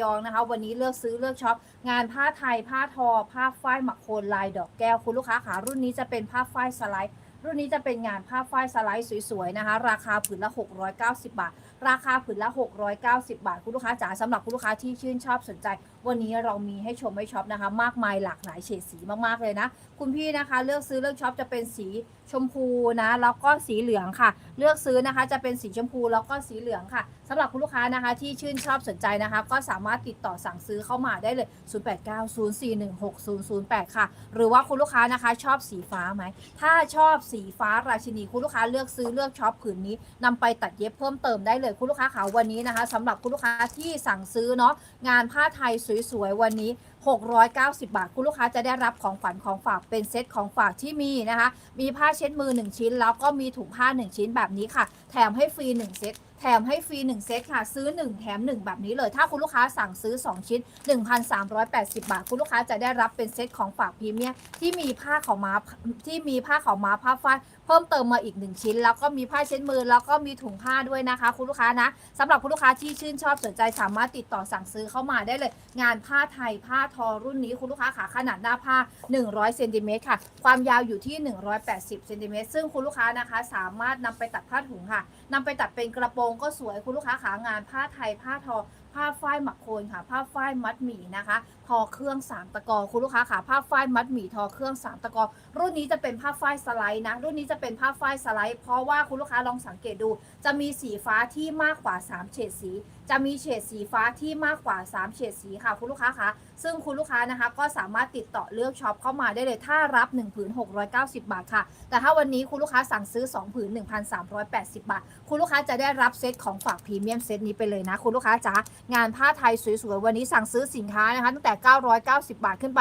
ยองนะคะ วันนี้เลือกซื้อเลือกช็อปงานผ้าไทยผ้าทอ ผ้าฝ้ายหมักโคนลายดอกแก้วคุณลูกค้าขารุ่นนี้จะเป็นผ้าฝ้ายสไลด์รุ่นนี้จะเป็นงานผ้าฝ้ายสไลด์สวยๆนะคะ ราคาผืนละ 690 บาท ราคาผืนละ 690 บาท คุณลูกค้าจ๋าสำหรับคุณลูกค้าที่ชื่นชอบสนใจวันนี้เรามีให้ชมให้ช็อปนะคะ มากมายหลากหลายเฉดสีมากๆเลยนะ คุณพี่นะคะ เลือกซื้อเลือกช็อปจะเป็นสีชมพูนะแล้วก็สีเหลืองค่ะ เลือกซื้อนะคะจะเป็นสีชมพูแล้วก็สีเหลืองค่ะสำหรับคุณลูกค้านะคะ ที่ชื่นชอบสนใจนะคะ ก็สามารถติดต่อสั่งซื้อเข้ามาได้เลย 0890416008 ค่ะ หรือว่าคุณลูกค้านะคะชอบสีฟ้าไหมถ้าชอบสีฟ้าราชินีคุณลูกค้าเลือกซื้อเลือกช็อปผืนนี้นำไปตัดเย็บเพิ่มเติมได้เลยคุณลูกค้าขาวันนี้นะคะสำหรับคุณลูกค้าที่สั่งซื้อเนาะงานผ้าไทยสวยๆ วันนี้ 690 บาท คุณลูกค้าจะได้รับของฝันของฝากเป็นเซตของฝากที่มีนะคะ มีผ้าเช็ดมือ 1 ชิ้น แล้วก็มีถุงผ้า 1 ชิ้นแบบนี้ค่ะ แถมให้ฟรี 1 เซต แถมให้ฟรี 1 เซตค่ะ ซื้อ 1 แถม 1 แบบนี้เลย ถ้าคุณลูกค้าสั่งซื้อ 2 ชิ้น 1,380 บาท คุณลูกค้าจะได้รับเป็นเซตของฝากพรีเมียมที่มีผ้าขาวม้าที่มีผ้าขาวม้าผ้าฝ้ายเพิ่มเติมมาอีก 1 ชิ้น แล้วก็มีผ้าเช็ดมือ แล้วก็มีถุงผ้าด้วยนะคะ คุณลูกค้านะสำหรับคุณลูกค้าที่ชื่นชอบสนใจสามารถติดต่อสั่งซื้อเข้ามาได้เลย งานผ้าไทยผ้าทอรุ่นนี้คุณลูกค้าขาขนาดหน้าผ้า 100เซนติเมตรค่ะ ความยาวอยู่ที่ 180เซนติเมตรซึ่งคุณลูกค้านะคะ สามารถนำไปตัดผ้าถุงค่ะ นำไปตัดเป็นกระโปรงก็สวยคุณลูกค้าขางานผ้าไทยผ้าทอ ผ้าฝ้ายหมักโคนค่ะ ผ้าฝ้ายมัดหมี่นะคะ ทอเครื่องสามตะกอคุณลูกค้าค่ะผ้าฝ้ายมัดหมี่ทอเครื่องสามตะกอ รุ่นนี้จะเป็นผ้าฝ้ายสไลด์นะ รุ่นนี้จะเป็นผ้าฝ้ายสไลด์ เพราะว่าคุณลูกค้าลองสังเกตดู จะมีสีฟ้าที่มากกว่า 3 เฉดสี จะมีเฉดสีฟ้าที่มากกว่า 3 เฉดสีค่ะคุณลูกค้าคะ ซึ่งคุณลูกค้านะคะก็สามารถติดต่อเลือกช็อปเข้ามาได้เลยถ้ารับ1ผืน690 บาทค่ะ แต่ถ้าวันนี้คุณลูกค้าสั่งซื้อ2ผืน1,380 บาท คุณลูกค้าจะได้รับเซตของฝากพรีเมียมเซตนี้ไปเลยนะ คุณลูกค้าจ๋างานผ้าไทยสวยๆวันนี้สั่งซื้อสินค้านะคะตั้งแต่ 990 บาทขึ้นไป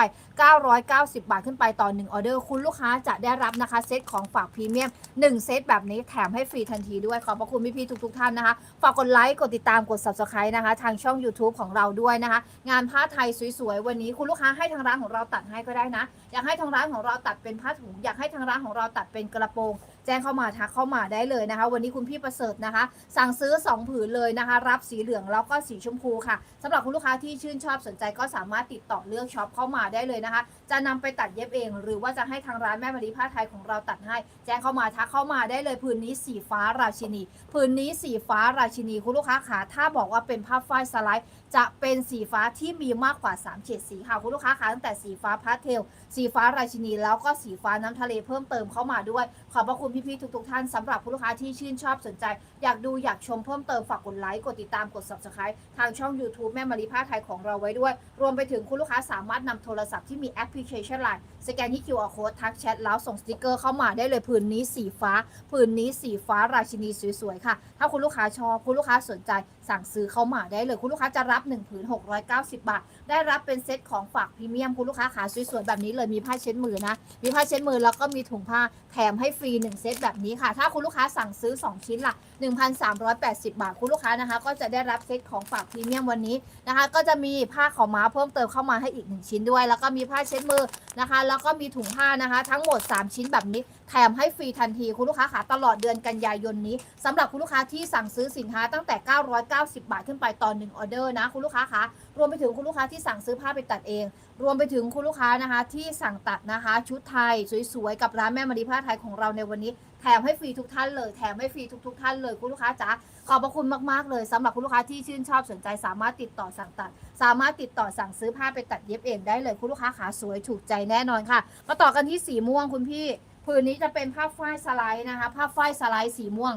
990 บาทขึ้นไปต่อ1ออเดอร์ คุณลูกค้าจะได้รับนะคะเซตของฝากพรีเมียม1เซตแบบนี้แถมให้ฟรีทันทีด้วยขอบพระคุณพี่ๆทุกๆท่านนะคะฝากกดไลค์กดติดตามกด subscribe นะคะทางช่อง YouTube ของเราด้วยนะคะงานผ้าไทยสวยๆวันนี้คุณลูกค้าให้ทางร้านของเราตัดให้ก็ได้นะ อยากให้ทางร้านของเราตัดเป็นผ้าถุง อยากให้ทางร้านของเราตัดเป็นกระโปรง แจ้งเข้ามาทักเข้ามาได้เลยนะคะ วันนี้คุณพี่ประเสริฐนะคะ สั่งซื้อ 2 ผืนเลยนะคะ รับสีเหลืองแล้วก็สีชมพูค่ะสำหรับคุณลูกค้าที่ชื่นชอบสนใจก็สามารถติดต่อเลือกช็อปเข้ามาได้เลยนะคะ จะนำไปตัดเย็บเอง หรือว่าจะให้ทางร้านแม่มารีผ้าไทยของเราตัดให้ แจ้งเข้ามาทักเข้ามาได้เลยผืนนี้สีฟ้าราชินีผืนนี้สีฟ้าราชินีคุณลูกค้าขาถ้าบอกว่าเป็นผ้าฝ้ายสไลด์จะเป็นสีฟ้าที่มีมากกว่า 3 เฉดสีค่ะคุณลูกค้าคะตั้งแต่สีฟ้าพาสเทล สีฟ้าราชินี แล้วก็สีฟ้าน้ำทะเลเพิ่มเติมเข้ามาด้วย ขอบพระคุณพี่ๆทุกๆท่านสำหรับคุณลูกค้าที่ชื่นชอบสนใจ อยากดูอยากชมเพิ่มเติมฝากกดไลค์กดติดตามกด subscribe ทางช่อง YouTube แม่มารีผ้าไทยของเราไว้ด้วย รวมไปถึงคุณลูกค้าสามารถนำโทรศัพท์ที่มีแอปพลิเคชันไลน์ สแกนที่ QR code ทักแชทแล้วส่งสติกเกอร์เข้ามาได้เลยผืนนี้สีฟ้าผืนนี้สีฟ้าราชินีสวยๆค่ะ ถ้าคุณลูกค้าชอบคุณลูกค้าสนใจสั่งซื้อเข้ามาได้เลย คุณลูกค้าจะรับ1ผืน690 บาท ได้รับเป็นเซตของฝากพรีเมียมคุณลูกค้าขาสวยๆแบบนี้เลยมีผ้าเช็ดมือนะ มีผ้าเช็ดมือแล้วก็มีถุงผ้าแถมให้ฟรี 1 เซตแบบนี้ค่ะ ถ้าคุณลูกค้าสั่งซื้อ 2 ชิ้นละ1,380 บาทคุณลูกค้านะคะ ก็จะได้รับเซตของฝากพรีเมียมวันนี้นะคะ ก็จะมีผ้าขาวม้าเพิ่มเติมเข้ามาให้อีก 1 ชิ้นด้วย แล้วก็มีผ้าเช็ดมือนะคะ แล้วก็มีถุงผ้านะคะ ทั้งหมด 3 ชิ้นแบบนี้ แถมให้ฟรีทันทีคุณลูกค้าขาตลอดเดือนกันยายนนี้สำหรับคุณลูกค้าที่สั่งซื้อสินค้าตั้งแต่ 990 บาทขึ้นไปต่อ1ออเดอร์นะคุณลูกค้าคะรวมไปถึงคุณลูกค้าที่สั่งซื้อผ้าไปตัดเอง รวมไปถึงคุณลูกค้านะคะ ที่สั่งตัดนะคะ ชุดไทยสวยๆกับร้านแม่มารีผ้าไทยของเราในวันนี้แถมให้ฟรีทุกท่านเลยแถมให้ฟรีทุกๆท่านเลยคุณลูกค้าจ๋าขอบพระคุณมากๆเลยสำหรับคุณลูกค้าที่ชื่นชอบสนใจ สามารถติดต่อสั่งตัด สามารถติดต่อสั่งซื้อผ้าไปตัดเย็บเองได้เลยคุณลูกค้าขาสวยถูกใจแน่นอนค่ะ มาต่อกันที่สีม่วงคุณพี่ ผืนนี้จะเป็นผ้าฝ้ายสไลด์นะคะ ผ้าฝ้ายสไลด์สีม่วง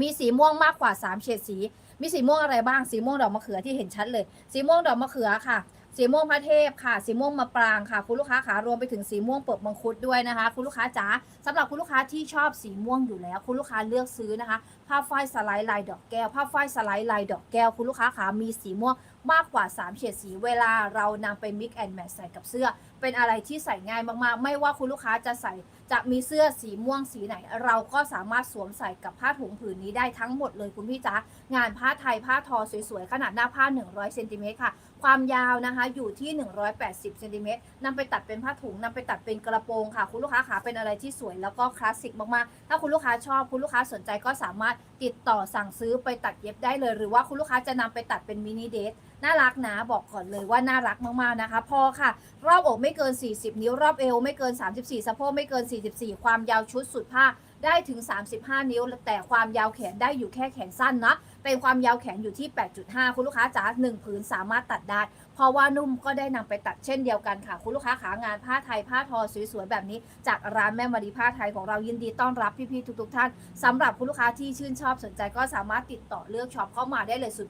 มีสีม่วงมากกว่า 3 เฉดสี มีสีม่วงอะไรบ้าง สีม่วงดอกมะเขือที่เห็นชัดเลย สีม่วงดอกมะเขือค่ะ สีม่วงพระเทพค่ะ สีม่วงมะปรางค่ะ คุณลูกค้าขารวมไปถึงสีม่วงเปิดมังคุดด้วยนะคะ คุณลูกค้าจ๋าสำหรับคุณลูกค้าที่ชอบสีม่วงอยู่แล้ว คุณลูกค้าเลือกซื้อนะคะ ผ้าฝ้ายสไลด์ลายดอกแก้ว ผ้าฝ้ายสไลด์ลายดอกแก้ว คุณลูกค้าขามีสีม่วง มากกว่า 3เฉดสีเวลาเรานำไป mix and match ใส่กับเสื้อ เป็นอะไรที่ใส่ง่ายมากๆ ไม่ว่าคุณลูกค้าจะใส่จะมีเสื้อสีม่วงสีไหน เราก็สามารถสวมใส่กับผ้าถุงผืนนี้ได้ทั้งหมดเลยคุณพี่จ๊ะงานผ้าไทยผ้าทอสวยๆขนาดหน้าผ้า 100เซนติเมตรค่ะ ความยาวนะคะอยู่ที่ 180เซนติเมตรนำไปตัดเป็นผ้าถุงนำไปตัดเป็นกระโปรงค่ะ คุณลูกค้าขาเป็นอะไรที่สวยแล้วก็คลาสสิกมากๆ ถ้าคุณลูกค้าชอบคุณลูกค้าสนใจก็สามารถติดต่อสั่งซื้อไปตัดเย็บได้เลย หรือว่าคุณลูกค้าจะนำไปตัดเป็นมินิเดทน่ารักนะบอกก่อนเลยว่าน่ารักมากๆนะคะ พอค่ะ รอบอกไม่เกิน 40 นิ้วรอบเอวไม่เกิน 34 สะโพกไม่เกิน 44 ความยาวชุดสุดผ้า ได้ถึง 35 นิ้ว แต่ความยาวแขนได้อยู่แค่แขนสั้นนะเป็นความยาวแขนอยู่ที่ 8.5 คุณลูกค้าจ๋า1ผืนสามารถตัดได้ เพราะว่านุ่มก็ได้นำไปตัดเช่นเดียวกันค่ะ คุณลูกค้าขางานผ้าไทยผ้าทอสวยๆแบบนี้ จากร้านแม่มารีผ้าไทยของเรายินดีต้อนรับพี่ๆทุกๆท่านสำหรับคุณลูกค้าที่ชื่นชอบสนใจก็สามารถติดต่อเลือกช็อปเข้ามาได้เลย 089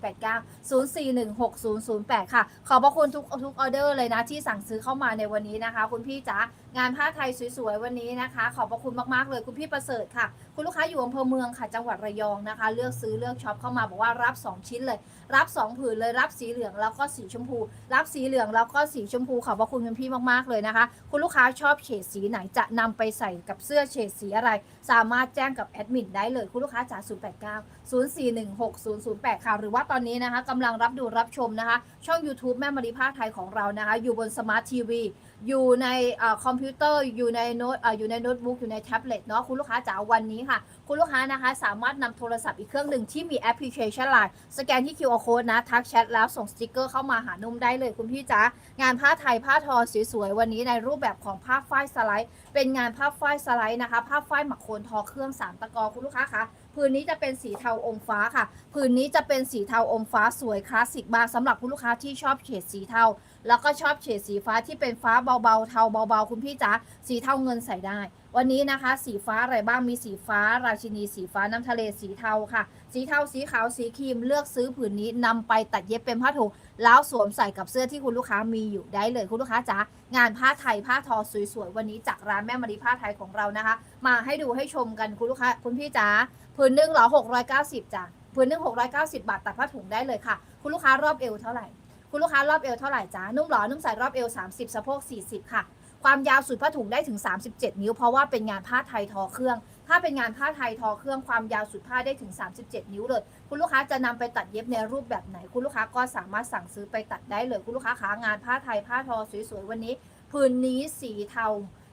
0416 008 ค่ะ ขอบพระคุณทุกทุกออเดอร์เลยนะที่สั่งซื้อเข้ามาในวันนี้นะคะ คุณพี่จ๋า งานผ้าไทยสวยๆวันนี้นะคะ ขอบพระคุณมากๆเลยคุณพี่ประเสริฐค่ะ คุณลูกค้าอยู่อำเภอเมืองค่ะจังหวัดระยองนะคะ เลือกซื้อเลือกช็อปเข้ามาบอกว่ารับ 2 ชิ้นเลย รับ 2 ผืนเลยรับสีเหลืองแล้วก็สีชมพู รับสีเหลืองแล้วก็สีชมพูขอบพระคุณคุณพี่มากๆเลยนะคะ คุณลูกค้าชอบเฉดสีไหนจะนำไปใส่กับเสื้อเฉดสีอะไร สามารถแจ้งกับแอดมินได้เลยคุณลูกค้าจาก089 041 6008 ค่ะ หรือว่าตอนนี้นะคะกำลังรับดูรับชมนะคะ ช่อง YouTube แม่มารีภาคไทยของเรานะคะ อยู่บนสมาร์ททีวี อยู่ในอคอมพิวเตอร์อยู่ในโน้ตออยู่ในโน้ตบุ๊กอยู่ในแท็บเล็ตเนาะคุณลูกค้าจ๋าวันนี้ค่ะ คุณลูกค้านะคะ สามารถนำโทรศัพท์อีกเครื่องหนึ่งที่มีแอปพลิเคชัน Line สแกนที่ QR code นะ ทักแชทแล้วส่งสติกเกอร์เข้ามาหานุ่มได้เลยคุณพี่จ๋างานผ้าไทยผ้าทอสวยๆวันนี้ในรูปแบบของผ้าฝ้ายสไลด์ เป็นงานผ้าฝ้ายสไลด์นะคะผ้าฝ้ายหมักโคนทอเครื่องสามตะกอคุณลูกค้าคะผืนนี้จะเป็นสีเทาอมฟ้าค่ะผืนนี้จะเป็นสีเทาอมฟ้าสวยคลาสสิกมากสำหรับคุณลูกค้าที่ชอบเฉดสีเทา แล้วก็ชอบเฉดสีฟ้าที่เป็นฟ้าเบาๆ เทาเบาๆ คุณพี่จ๋า สีเทาเงินใส่ได้ วันนี้นะคะ สีฟ้าอะไรบ้าง มีสีฟ้า ราชินี สีฟ้าน้ำทะเล สีเทาค่ะ สีเทา สีขาว สีครีม เลือกซื้อผืนนี้นำไปตัดเย็บเป็นผ้าถุง แล้วสวมใส่กับเสื้อที่คุณลูกค้ามีอยู่ได้เลย คุณลูกค้าจ๋า งานผ้าไทย ผ้าทอสวยๆ วันนี้จากร้านแม่มารีผ้าไทยของเรานะคะ มาให้ดูให้ชมกันคุณลูกค้า คุณพี่จ๋า ผืนหนึ่งเหรอ690จ้ะ ผืนหนึ่ง690บาท ตัดผ้าถุงได้เลยค่ะ คุณลูกค้ารอบเอวเท่าไหร่ คุณลูกค้ารอบเอวเท่าไหร่จ๊ะนุ่มหรอนุ่มใส่รอบเอว 30สะโพก 40 ค่ะ ความยาวสุดผ้าถุงได้ถึง 37 นิ้ว เพราะว่าเป็นงานผ้าไทยทอเครื่อง ถ้าเป็นงานผ้าไทยทอเครื่องความยาวสุดผ้าได้ถึง 37 นิ้วเลย คุณลูกค้าจะนำไปตัดเย็บในรูปแบบไหน คุณลูกค้าก็สามารถสั่งซื้อไปตัดได้เลย คุณลูกค้าขางานผ้าไทยผ้าทอสวยๆวันนี้ผืนนี้สีเทา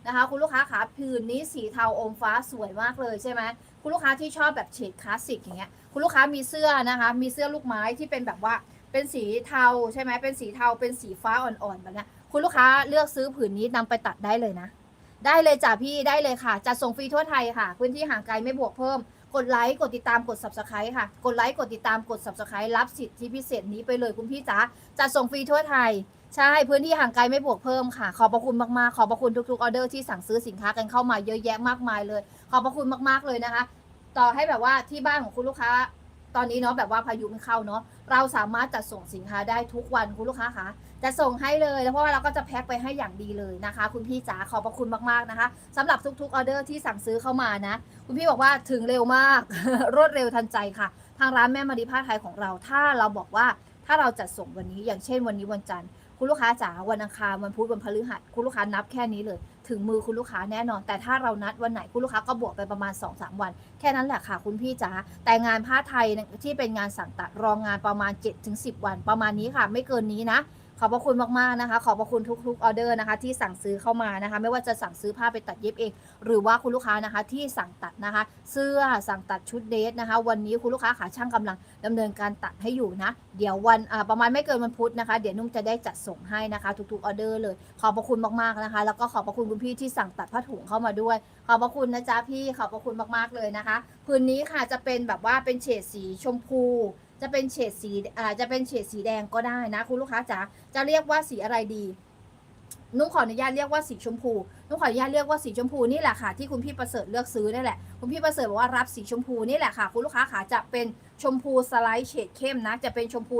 นะคะคุณลูกค้าขาผืนนี้สีเทาอมฟ้าสวยมากเลยใช่ไหมคุณลูกค้าที่ชอบแบบเฉดคลาสสิกอย่างเงี้ยคุณลูกค้ามีเสื้อนะคะ มีเสื้อลูกไม้ที่เป็นแบบว่า เป็นสีเทาใช่ไหมเป็นสีเทาเป็นสีฟ้าอ่อนๆแบบนี้คุณลูกค้าเลือกซื้อผืนนี้นำไปตัดได้เลยนะ ได้เลยจ้ะพี่ได้เลยค่ะจัดส่งฟรีทั่วไทยค่ะ พื้นที่ห่างไกลไม่บวกเพิ่ม กดไลค์กดติดตามกด subscribe ค่ะ กดไลค์กดติดตามกด subscribe รับสิทธิพิเศษนี้ไปเลยคุณพี่จ๋าจัดส่งฟรีทั่วไทยใช่พื้นที่ห่างไกลไม่บวกเพิ่มค่ะ ขอบพระคุณมากๆ ขอบพระคุณทุกๆออเดอร์ที่สั่งซื้อสินค้ากันเข้ามาเยอะแยะมากมายเลย ขอบพระคุณมากๆเลยนะคะ ต่อให้แบบว่าที่บ้านของคุณลูกค้า ตอนนี้เนาะแบบว่าพายุมันเข้าเนาะเราสามารถจัดส่งสินค้าได้ทุกวันคุณลูกค้าคะจะส่งให้เลยแล้วเพราะว่าเราก็จะแพ็คไปให้อย่างดีเลยนะคะ คุณพี่จ๋าขอบพระคุณมากๆนะคะสำหรับทุกๆออเดอร์ที่สั่งซื้อเข้ามานะ คุณพี่บอกว่าถึงเร็วมาก รวดเร็วทันใจค่ะ ทางร้านแม่มารีผ้าไทยของเรา ถ้าเราบอกว่าถ้าเราจัดส่งวันนี้อย่างเช่นวันนี้วันจันทร์คุณลูกค้าจ๋าวันอังคารวันพุธวันพฤหัสคุณลูกค้านับแค่นี้เลย ถึงมือคุณลูกค้าแน่นอน แต่ถ้าเรานัดวันไหนคุณลูกค้าก็บวกไปประมาณ 2-3 วัน แค่นั้นแหละค่ะคุณพี่จ๋าแต่งานผ้าไทยที่เป็นงานสั่งตัดรองงานประมาณ 7-10 วันประมาณนี้ค่ะ ไม่เกินนี้นะ ขอบพระคุณมากๆนะคะ ขอบพระคุณทุกๆออเดอร์นะคะ ที่สั่งซื้อเข้ามานะคะ ไม่ว่าจะสั่งซื้อผ้าไปตัดเย็บเอง หรือว่าคุณลูกค้านะคะที่สั่งตัดนะคะ เสื้อสั่งตัดชุดเดทนะคะ วันนี้คุณลูกค้าขาช่างกำลังดำเนินการตัดให้อยู่นะ เดี๋ยววันประมาณไม่เกินวันพุธนะคะ เดี๋ยวนุ่มจะได้จัดส่งให้นะคะ ทุกๆออเดอร์เลย ขอบพระคุณมากๆนะคะ แล้วก็ขอบพระคุณคุณพี่ที่สั่งตัดผ้าถุงเข้ามาด้วย ขอบพระคุณนะจ๊ะพี่ขอบพระคุณมากๆเลยนะคะ พื้นนี้ค่ะจะเป็นแบบว่าเป็นเฉดสีชมพู จะเป็นเฉดสีอ่าจะเป็นเฉดสีแดงก็ได้นะ คุณลูกค้าจ๋าจะเรียกว่าสีอะไรดีนุ่งขออนุญาตเรียกว่าสีชมพูนุ่งขออนุญาตเรียกว่าสีชมพูนี่แหละค่ะที่คุณพี่ประเสริฐเลือกซื้อนี่แหละ คุณพี่ประเสริฐบอกว่ารับสีชมพูนี่แหละค่ะ คุณลูกค้าขาจะเป็นชมพูสไลด์เฉดเข้มนะ จะเป็นชมพู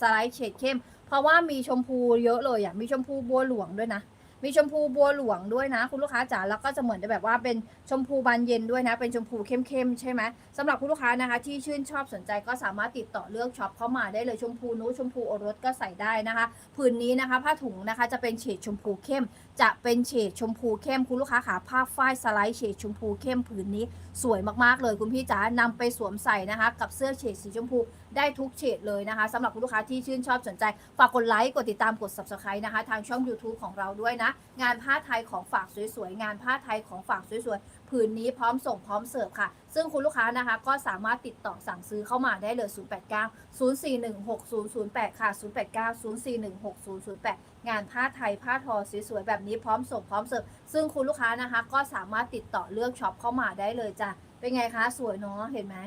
สไลด์เฉดเข้ม เพราะว่ามีชมพูเยอะเลยอะ มีชมพูบัวหลวงด้วยนะ มีชมพูบัวหลวงด้วยนะ คุณลูกค้าจ๋าแล้วก็จะเหมือนแบบว่าเป็นชมพูบานเย็นด้วยนะ เป็นชมพูเข้มๆใช่ไหมสำหรับคุณลูกค้านะคะ ที่ชื่นชอบสนใจก็สามารถติดต่อเลือกช็อปเข้ามาได้เลยชมพูนู้ชมพูโอรสก็ใส่ได้นะคะ ผืนนี้นะคะ ผ้าถุงนะคะจะเป็นเฉดชมพูเข้ม จะเป็นเฉดชมพูเข้มคุณลูกค้าขาผ้าฝ้ายสไลด์เฉดชมพูเข้มผืนนี้สวยมากๆเลยคุณพี่จ๋านำไปสวมใส่นะคะ กับเสื้อเฉดสีชมพู ได้ทุกเฉดเลยนะคะสำหรับคุณลูกค้าที่ชื่นชอบสนใจ ฝากกดไลค์ กดติดตามกด subscribe นะคะ ทางช่อง YouTube ของเราด้วยนะ งานผ้าไทยของฝากสวยๆ งานผ้าไทยของฝากสวยๆ ผืนนี้พร้อมส่งพร้อมเสิร์ฟค่ะ ซึ่งคุณลูกค้านะคะก็สามารถติดต่อสั่งซื้อเข้ามาได้เลย 089 0416008 ค่ะ 089 0416008 งานผ้าไทยผ้าทอสวยๆ แบบนี้พร้อมส่งพร้อมเสิร์ฟ ซึ่งคุณลูกค้านะคะก็สามารถติดต่อเลือกช็อปเข้ามาได้เลยจ้ะ เป็นไงคะ สวยเนาะ เห็นไหม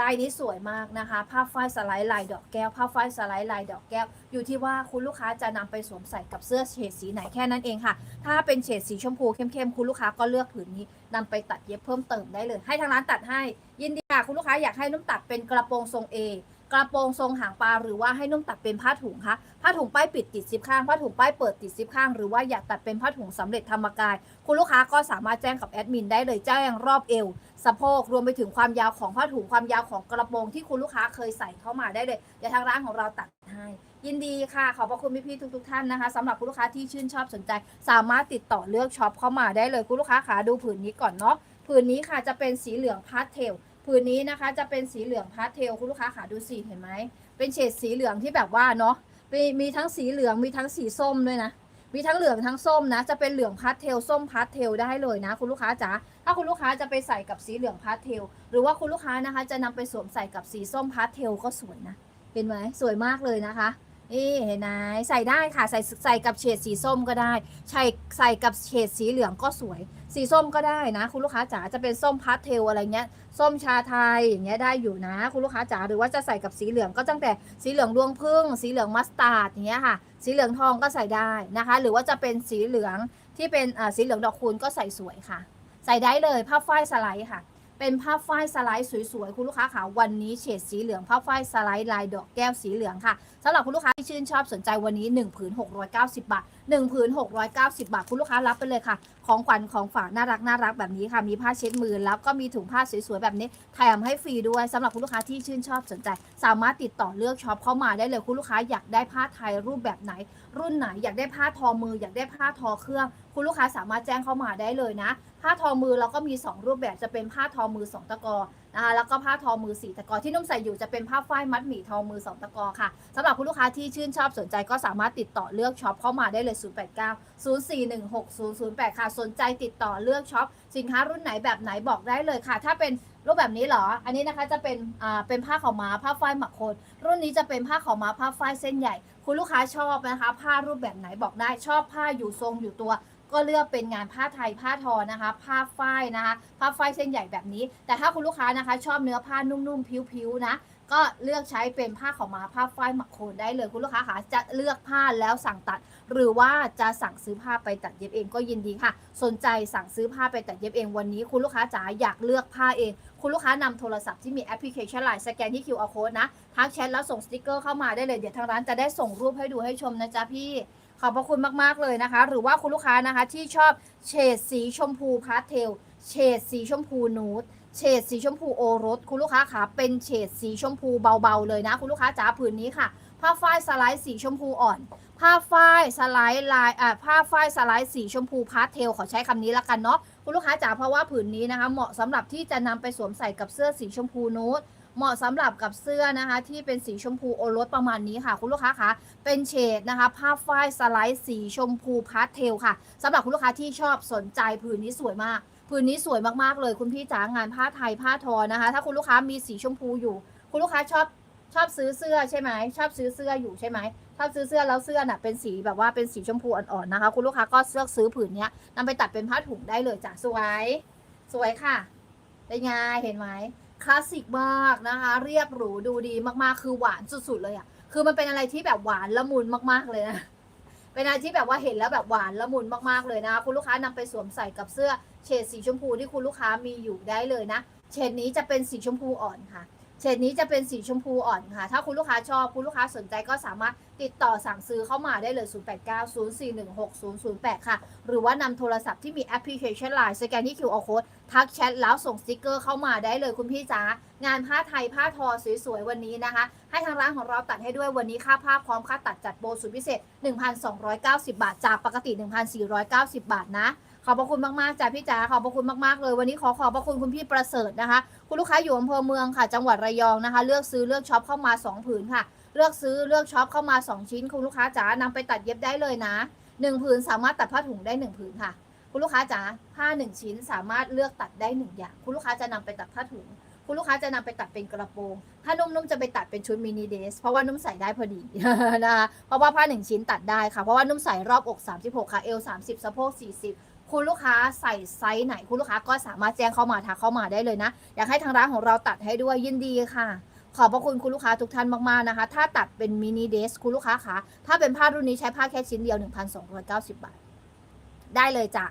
ลายนี้สวยมากนะคะ ผ้าฝ้ายสไลด์ลายดอกแก้ว ผ้าฝ้ายสไลด์ลายดอกแก้ว อยู่ที่ว่าคุณลูกค้าจะนำไปสวมใส่กับเสื้อเฉดสีไหนแค่นั้นเองค่ะ ถ้าเป็นเฉดสีชมพูเข้มๆ คุณลูกค้าก็เลือกผืนนี้นำไปตัดเย็บเพิ่มเติมได้เลย ให้ทางร้านตัดให้ ยินดีค่ะ คุณลูกค้าอยากให้นุ่มตัดเป็นกระโปรงทรง A กระโปรงทรงหางปลาหรือว่าให้นุ่มตัดเป็นผ้าถุงคะผ้าถุงป้ายปิดติดซิปข้างผ้าถุงป้ายเปิดติดซิปข้างหรือว่าอยากตัดเป็นผ้าถุงสำเร็จธรรมกาย คุณลูกค้าก็สามารถแจ้งกับแอดมินได้เลยแจ้งรอบเอวสะโพกรวมไปถึงความยาวของผ้าถุงความยาวของกระโปรงที่คุณลูกค้าเคยใส่เข้ามาได้เลยเดี๋ยวทางร้านของเราตัดให้ยินดีค่ะขอบพระคุณพี่ๆทุกๆท่านนะคะสำหรับคุณลูกค้าที่ชื่นชอบสนใจ สามารถติดต่อเลือกช็อปเข้ามาได้เลยคุณลูกค้าขาดูผืนนี้ก่อนเนาะผืนนี้ค่ะจะเป็นสีเหลืองพาสเทล ผืนนี้นะคะจะเป็นสีเหลืองพาสเทลคุณลูกค้าขาดูสีเห็นไหมเป็นเฉดสีเหลืองที่แบบว่าเนาะมีมีทั้งสีเหลืองมีทั้งสีส้มด้วยนะมีทั้งเหลืองทั้งส้มนะ จะเป็นเหลืองพาสเทลส้มพาสเทลได้เลยนะ คุณลูกค้าจ๋าถ้าคุณลูกค้าจะไปใส่กับสีเหลืองพาสเทลหรือว่าคุณลูกค้านะคะ จะนำไปสวมใส่กับสีส้มพาสเทลก็สวยนะเห็นไหมสวยมากเลยนะคะนี่เห็นไหมใส่ได้ค่ะใส่ใส่กับเฉดสีส้มก็ได้ ใส่ใส่กับเฉดสีเหลืองก็สวย สีส้มก็ได้นะ คุณลูกค้าจ๋าจะเป็นส้มพาสเทลอะไรเงี้ยส้มชาไทยอย่างเงี้ยได้อยู่นะ คุณลูกค้าจ๋าหรือว่าจะใส่กับสีเหลืองก็ตั้งแต่สีเหลืองดวงพึ่ง สีเหลืองมัสตาร์ดอย่างเงี้ยค่ะ สีเหลืองทองก็ใส่ได้นะคะ หรือว่าจะเป็นสีเหลืองที่เป็นอ่าสีเหลืองดอกคูณก็ใส่สวยค่ะ ใส่ได้เลยผ้าฝ้ายสไลด์ค่ะ เป็นผ้าฝ้ายสไลด์สวยๆ คุณลูกค้าค่ะวันนี้เฉดสีเหลืองผ้าฝ้ายสไลด์ลายดอกแก้วสีเหลืองค่ะสำหรับคุณลูกค้าที่ชื่นชอบสนใจวันนี้1ผืน690 บาท1ผืน690 บาท คุณลูกค้ารับไปเลยค่ะ ของขวัญของฝากน่ารักน่ารักแบบนี้ค่ะ มีผ้าเช็ดมือแล้วก็มีถุงผ้าสวยๆ แบบนี้แถมให้ฟรีด้วยสำหรับคุณลูกค้าที่ชื่นชอบสนใจ สามารถติดต่อเลือกช็อปเข้ามาได้เลยคุณลูกค้าอยากได้ผ้าไทยรูปแบบไหน รุ่นไหนอยากได้ผ้าทอมือ อยากได้ผ้าทอเครื่อง คุณลูกค้าสามารถแจ้งเข้ามาได้เลยนะ ผ้าทอมือเราก็มี 2 รูปแบบจะเป็นผ้าทอมือ 2 ตะกอนะคะแล้วก็ผ้าทอมือ 4 ตะกอที่นุ่มใส่อยู่จะเป็นผ้าฝ้ายมัดหมี่ทอมือ 2 ตะกอค่ะสำหรับคุณลูกค้าที่ชื่นชอบสนใจก็สามารถติดต่อเลือกช็อปเข้ามาได้เลย 089 0416 008 ค่ะ สนใจติดต่อเลือกช็อปสินค้ารุ่นไหนแบบไหนบอกได้เลยค่ะ ถ้าเป็นรูปแบบนี้เหรอ อันนี้นะคะจะเป็นอ่าเป็นผ้าขาวม้าผ้าฝ้ายหมักโคนรุ่นนี้จะเป็นผ้าขาวม้าผ้าฝ้ายเส้นใหญ่ คุณลูกค้าชอบนะคะ ผ้ารูปแบบไหนบอกได้ชอบผ้าอยู่ทรงอยู่ตัว ก็เลือกเป็นงานผ้าไทยผ้าทอนะคะ ผ้าฝ้ายนะคะ ผ้าฝ้ายเส้นใหญ่แบบนี้ แต่ถ้าคุณลูกค้านะคะ ชอบเนื้อผ้านุ่มๆผิวๆนะก็เลือกใช้เป็นผ้าขาวม้าผ้าฝ้ายหมักโคนได้เลย คุณลูกค้าคะจะเลือกผ้าแล้วสั่งตัด หรือว่าจะสั่งซื้อผ้าไปตัดเย็บเองก็ยินดีค่ะ สนใจสั่งซื้อผ้าไปตัดเย็บเองวันนี้ คุณลูกค้าจ๋าอยากเลือกผ้าเอง คุณลูกค้านำโทรศัพท์ที่มีแอปพลิเคชันไลน์สแกนที่ QR code นะทักแชทแล้วส่งสติกเกอร์เข้ามาได้เลยเดี๋ยวทางร้านจะได้ส่งรูปให้ดูให้ชมนะจ๊ะพี่ ขอบพระคุณมาก ๆ เลยนะคะ หรือว่าคุณลูกค้านะคะที่ชอบเฉดสีชมพูพาสเทลเฉดสีชมพูนูดเฉดสีชมพูโอรส คุณลูกค้าคะเป็นเฉดสีชมพูเบาๆเลยนะ คุณลูกค้าจ๋าผืนนี้ค่ะ ผ้าฝ้ายสไลด์สีชมพูอ่อน ผ้าฝ้ายสไลด์ลายอ่าผ้าฝ้ายสไลด์สีชมพูพาสเทลขอใช้คำนี้ละกันเนาะคุณลูกค้าจ๋าเพราะว่าผืนนี้นะคะ เหมาะสำหรับที่จะนำไปสวมใส่กับเสื้อสีชมพูนูด เหมาะสำหรับกับเสื้อนะคะ ที่เป็นสีชมพูโอรสประมาณนี้ค่ะ คุณลูกค้าคะเป็นเฉดนะคะผ้าฝ้ายสไลด์สีชมพูพาสเทลค่ะสำหรับคุณลูกค้าที่ชอบสนใจผืนนี้สวยมากผืนนี้สวยมากๆเลย คุณพี่จ๋างานผ้าไทยผ้าทอนะคะ ถ้าคุณลูกค้ามีสีชมพูอยู่ คุณลูกค้าชอบชอบซื้อเสื้อใช่ไหมชอบซื้อเสื้ออยู่ใช่ไหมชอบซื้อเสื้อแล้วเสื้อน่ะเป็นสีแบบว่าเป็นสีชมพูอ่อนๆนะคะ คุณลูกค้าก็เลือกซื้อผืนนี้ยนำไปตัดเป็นผ้าถุงได้เลยจ้ะสวย สวยค่ะเป็นไงเห็นไหม คลาสสิกมากนะคะ เรียบหรูดูดีมากๆ คือหวานสุดๆเลยอะ่ะ คือมันเป็นอะไรที่แบบหวานละมุนมากๆเลยนะ เป็นอะไรที่แบบว่าเห็นแล้วแบบหวานละมุนมากๆเลยนะคะคุณลูกค้านำไปสวมใส่กับเสื้อเฉดสีชมพูที่คุณลูกค้ามีอยู่ได้เลยนะ เฉดนี้จะเป็นสีชมพูอ่อนค่ะ เฉดนี้จะเป็นสีชมพูอ่อนค่ะ ถ้าคุณลูกค้าชอบคุณลูกค้าสนใจก็สามารถติดต่อสั่งซื้อเข้ามาได้เลย 0890416008 ค่ะ หรือว่านำโทรศัพท์ที่มีแอปพลิเคชัน Line สแกนที่ QR code ทักแชทแล้วส่งสติกเกอร์เข้ามาได้เลยคุณพี่จ๋างานผ้าไทยผ้าทอสวยๆ วันนี้นะคะ ให้ทางร้านของเราตัดให้ด้วยวันนี้ค่าผ้าพร้อมค่าตัดจัดโบสุดพิเศษ 1,290 บาทจากปกติ 1,490 บาทนะ ขอบพระคุณมากๆจ้ะพี่จ๋าขอบพระคุณมากๆเลย วันนี้ขอขอบพระคุณคุณพี่ประเสริฐนะคะ คุณลูกค้าอยู่อำเภอเมืองค่ะ จังหวัดระยองนะคะ เลือกซื้อเลือกช็อปเข้ามา 2 ผืนค่ะ เลือกซื้อเลือกช็อปเข้ามา 2 ชิ้น คุณลูกค้าจ๋านำไปตัดเย็บได้เลยนะ 1 ผืนสามารถตัดผ้าถุงได้ 1 ผืนค่ะ คุณลูกค้าจ๋าผ้า 1 ชิ้นสามารถเลือกตัดได้ 1 อย่าง คุณลูกค้าจะนำไปตัดผ้าถุง คุณลูกค้าจะนำไปตัดเป็นกระโปรง ถ้านุ่มๆจะไปตัดเป็นชุดมินิเดส เพราะว่านุ่มใส่ได้พอดีนะคะเพราะว่าผ้าหนึ่งชิ้นตัดได้ค่ะ เพราะว่านุ่มใส่รอบอก36ค่ะเอว30สะโพก40 คุณลูกค้าใส่ไซส์ไหน คุณลูกค้าก็สามารถแจ้งเข้ามาทักเข้ามาได้เลยนะ อยากให้ทางร้านของเราตัดให้ด้วยยินดีค่ะ ขอบพระคุณคุณลูกค้าทุกท่านมากๆนะคะ ถ้าตัดเป็นมินิเดสคุณลูกค้าคะถ้าเป็นผ้ารุ่นนี้ใช้ผ้าแค่ชิ้นเดียว 1,290 บาท ได้เลยจ้ะ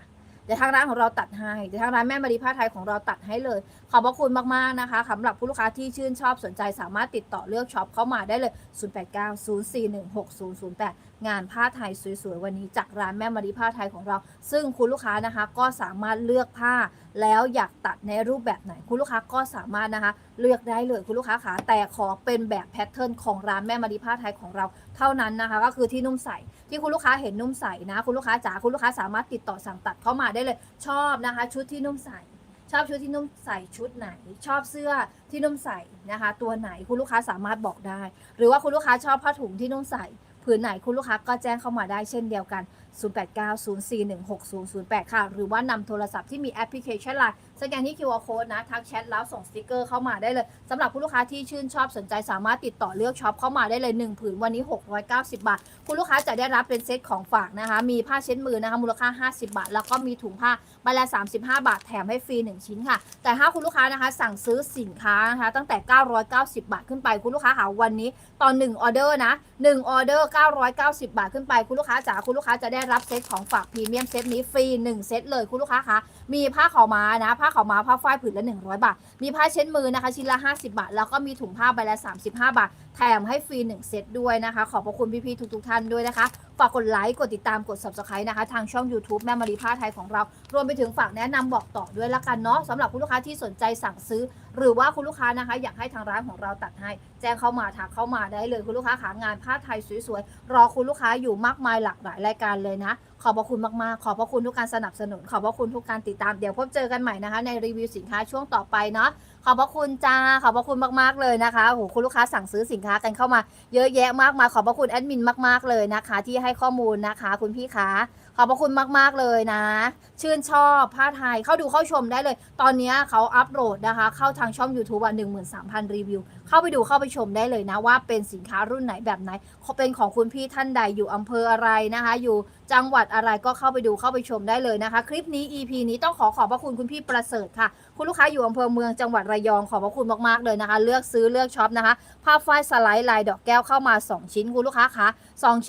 เดี๋ยวทางร้านของเราตัดให้ เดี๋ยวทางร้านแม่มารีผ้าไทยของเราตัดให้เลย ขอบพระคุณมากๆนะคะสำหรับผู้ลูกค้าที่ชื่นชอบสนใจสามารถติดต่อเลือกช็อปเข้ามาได้เลย 0890416008 งานผ้าไทยสวยๆวันนี้จากร้านแม่มารีผ้าไทยของเรา ซึ่งคุณลูกค้านะคะก็สามารถเลือกผ้า แล้วอยากตัดในรูปแบบไหน คุณลูกค้าก็สามารถนะคะ เลือกได้เลยคุณลูกค้าขาแต่ขอเป็นแบบแพทเทิร์นของร้านแม่มารีผ้าไทยของเรา เท่านั้นนะคะ ก็คือที่นุ่มใส่ที่คุณลูกค้าเห็นนุ่มใส่นะ คุณลูกค้าจ๋าคุณลูกค้าสามารถติดต่อสั่งตัดเข้ามาได้เลย ชอบนะคะ ชุดที่นุ่มใส่ชอบชุดที่นุ่มใส่ชุดไหน ชอบเสื้อที่นุ่มใส่นะคะ ตัวไหนคุณลูกค้าสามารถบอกได้ หรือว่าคุณลูกค้าชอบผ้าถุงที่นุ่มใส่ ผืนไหนคุณลูกค้าก็แจ้งเข้ามาได้เช่นเดียวกัน 0890416008 ค่ะ หรือว่านำโทรศัพท์ที่มีแอปพลิเคชันไลน์สแกนที่ QR code นะ ทักแชทแล้วส่งสติกเกอร์เข้ามาได้เลยสำหรับผู้ลูกค้าที่ชื่นชอบสนใจสามารถติดต่อเลือกช็อปเข้ามาได้เลย 1 ผืนวันนี้ 690 บาท คุณลูกค้าจะได้รับเป็นเซตของฝากนะคะ มีผ้าเช็ดมือนะคะมูลค่า 50 บาท แล้วก็มีถุงผ้าใบละ 35 บาทแถมให้ฟรี 1 ชิ้นค่ะ แต่ถ้าคุณลูกค้านะคะ สั่งซื้อสินค้านะคะตั้งแต่ 990 บาทขึ้นไปคุณลูกค้าหาวันนี้ตอน1ออเดอร์นะ1ออเดอร์ 990 บาทขึ้นไปคุณลูกค้าจ๋าคุณลูกค้าจะได้รับเซตของฝากพรีเมียมเซตนี้ฟรี1เซตเลยคุณลูกค้าคะมีผ้าขาวม้านะ ผ้าขาวม้าผ้าฝ้ายผืนละ 100 บาท มีผ้าเช็ดมือนะคะ ชิ้นละ 50 บาท แล้วก็มีถุงผ้าใบละ 35 บาท แถมให้ฟรี 1 เซตด้วยนะคะ ขอบพระคุณพี่ๆทุกๆท่านด้วยนะคะ ฝากกดไลค์ กดติดตาม กด subscribe นะคะ ทางช่อง YouTube แม่มารีผ้าไทยของเรา รวมไปถึงฝากแนะนำบอกต่อด้วยละกันเนาะสำหรับคุณลูกค้าที่สนใจสั่งซื้อ หรือว่าคุณลูกค้านะคะ อยากให้ทางร้านของเราตัดให้ แจ้งเข้ามาทักเข้ามาได้เลย คุณลูกค้าขางานผ้าไทยสวยๆ รอคุณลูกค้าอยู่มากมายหลากหลายรายการเลยนะ ขอบพระคุณมากๆ ขอบพระคุณทุกการสนับสนุน ขอบพระคุณทุกการติดตาม เดี๋ยวพบเจอกันใหม่นะคะ ในรีวิวสินค้าช่วงต่อไปเนาะ ขอบพระคุณจ้า ขอบพระคุณมากๆเลยนะคะโหคุณลูกค้าสั่งซื้อสินค้ากันเข้ามา เยอะแยะมากมาย ขอบพระคุณแอดมินมากๆเลยนะคะ ที่ให้ข้อมูลนะคะ คุณพี่คะ ขอบพระคุณมาก ๆ เลยนะ ชื่นชอบผ้าไทยเข้าดูเข้าชมได้เลย ตอนนี้เขาอัปโหลดนะคะ เข้าทางช่อง YouTube อะ13,000 รีวิว เข้าไปดูเข้าไปชมได้เลยนะ ว่าเป็นสินค้ารุ่นไหนแบบไหนเป็นของคุณพี่ท่านใดอยู่อำเภออะไรนะคะ อยู่จังหวัดอะไรก็เข้าไปดูเข้าไปชมได้เลยนะคะ คลิปนี้ EP นี้ต้องขอขอบพระคุณคุณพี่ประเสริฐค่ะ คุณลูกค้าอยู่อำเภอเมืองจังหวัดระยองขอบพระคุณมากๆเลยนะคะ เลือกซื้อเลือกช็อปนะคะผ้าฝ้ายสไลด์ลายดอกแก้วเข้ามา 2 ชิ้นคุณลูกค้าคะสองชิ้น